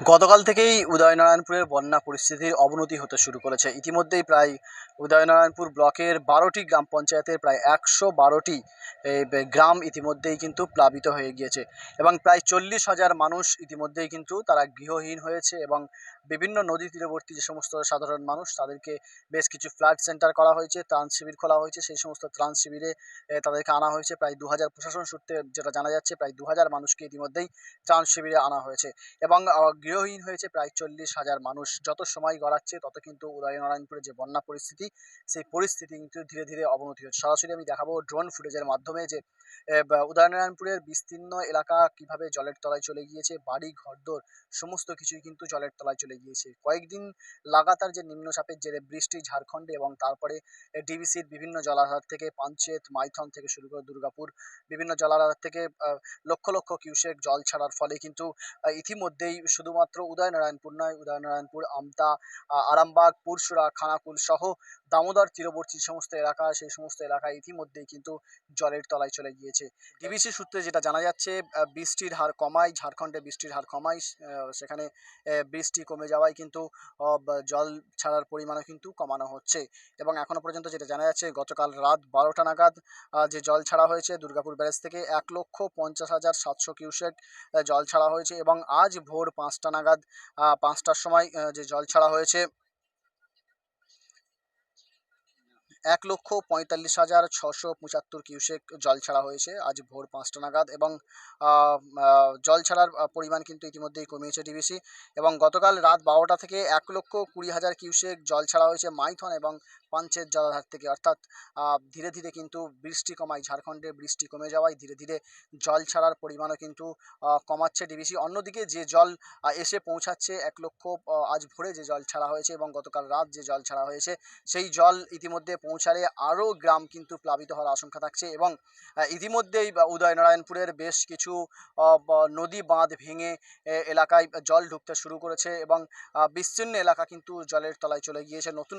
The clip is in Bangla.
গতকাল থেকেই উদয়নারায়ণপুরের বন্যা পরিস্থিতির অবনতি হতে শুরু করেছে। ইতিমধ্যেই প্রায় উদয়নারায়ণপুর ব্লকের বারোটি গ্রাম পঞ্চায়েতের প্রায় একশো বারোটি গ্রাম ইতিমধ্যেই কিন্তু প্লাবিত হয়ে গিয়েছে এবং প্রায় চল্লিশ হাজার মানুষ ইতিমধ্যেই কিন্তু তারা গৃহহীন হয়েছে এবং বিভিন্ন নদী তীরবর্তী যে সমস্ত সাধারণ মানুষ তাদেরকে বেশ কিছু ফ্লাড সেন্টার করা হয়েছে, ত্রাণ শিবির খোলা হয়েছে, সেই সমস্ত ত্রাণ শিবিরে তাদেরকে আনা হয়েছে। প্রায় দু হাজার প্রশাসন সূত্রে যেটা জানা যাচ্ছে, প্রায় দু হাজার মানুষকে ইতিমধ্যেই ত্রাণ শিবিরে আনা হয়েছে এবং গৃহহীন হয়েছে প্রায় চল্লিশ হাজার মানুষ। যত সময় গড়াচ্ছে, তত কিন্তু উদয়নারায়ণপুরে যে বন্যা পরিস্থিতি, সেই পরিস্থিতি কিন্তু ধীরে ধীরে অবনতি হচ্ছে। সরাসরি আমি দেখাবো ড্রোন ফুটেজের মাধ্যমে যে উদয়নারায়ণপুরের বিস্তীর্ণ এলাকা কীভাবে জলের তলায় চলে গিয়েছে, বাড়ি, ঘরদোর, সমস্ত কিছুই কিন্তু জলের তলায় চলে গিয়েছে। কয়েকদিন লাগাতার যে নিম্নচাপের জেরে বৃষ্টি, ঝাড়খণ্ডে এবং তারপরে ডিবিসির বিভিন্ন জলাধার থেকে পাঞ্চেত, মাইথন থেকে শুরু করে দুর্গাপুর, বিভিন্ন জলাধার থেকে লক্ষ লক্ষ কিউসেক জল ছাড়ার ফলে কিন্তু ইতিমধ্যেই শুধুমাত্র উদয়নারায়ণপুর নয়, উদয়নারায়ণপুর, আমতা আরামবাগ পুরসুরা খানাকুল সহ দামোদর, তীরবর্তী সমস্ত এলাকা, সেই সমস্ত এলাকায় ইতিমধ্যেই কিন্তু জলের তলায় চলে গিয়েছে। ডিবিসি সূত্রে যেটা জানা যাচ্ছে বৃষ্টির হার কমায়, ঝাড়খণ্ডে বৃষ্টির হার কমায় সেখানে বৃষ্টি কমে যাওয়ায় কিন্তু জল ছাড়ার পরিমাণও কিন্তু কমানো হচ্ছে। এবং এখনও পর্যন্ত যেটা জানা যাচ্ছে, গতকাল রাত বারোটা নাগাদ যে জল ছাড়া হয়েছে দুর্গাপুর ব্যারেজ থেকে এক লক্ষ পঞ্চাশ হাজার সাতশো কিউসেক জল ছাড়া হয়েছে এবং আজ ভোর পাঁচটা নাগাদ পাঁচটার সময় যে জল ছাড়া হয়েছে এক লক্ষ পঁয়তাল্লিশ হাজার ছশো পঁচাত্তর কিউসেক জল ছাড়া হয়েছে। আজ ভোর পাঁচটা নাগাদ এবং জল ছাড়ার পরিমাণ কিন্তু ইতিমধ্যেই কমিয়েছে ডিবিসি এবং গতকাল রাত বারোটা থেকে এক লক্ষ কুড়ি হাজার কিউসেক জল ছাড়া হয়েছে মাইথন এবং পাঞ্চের জলাধার থেকে। অর্থাৎ ধীরে ধীরে কিন্তু বৃষ্টি কমায়। ঝাড়খণ্ডে বৃষ্টি কমে যাওয়ায় ধীরে ধীরে জল ছাড়ার পরিমাণও কিন্তু কমাচ্ছে ডিবিসি। অন্যদিকে যে জল এসে পৌঁছাচ্ছে এক লক্ষ আজ ভোরে যে জল ছাড়া হয়েছে এবং গতকাল রাত যে জল ছাড়া হয়েছে, সেই জল ইতিমধ্যে পৌঁছালে আরও গ্রাম কিন্তু প্লাবিত হওয়ার আশঙ্কা থাকছে এবং ইতিমধ্যেই উদয়নারায়ণপুরের বেশ কিছু নদী বাঁধ ভেঙে এলাকায় জল ঢুকতে শুরু করেছে এবং বিচ্ছিন্ন এলাকা কিন্তু জলের তলায় চলে গিয়েছে। নতুন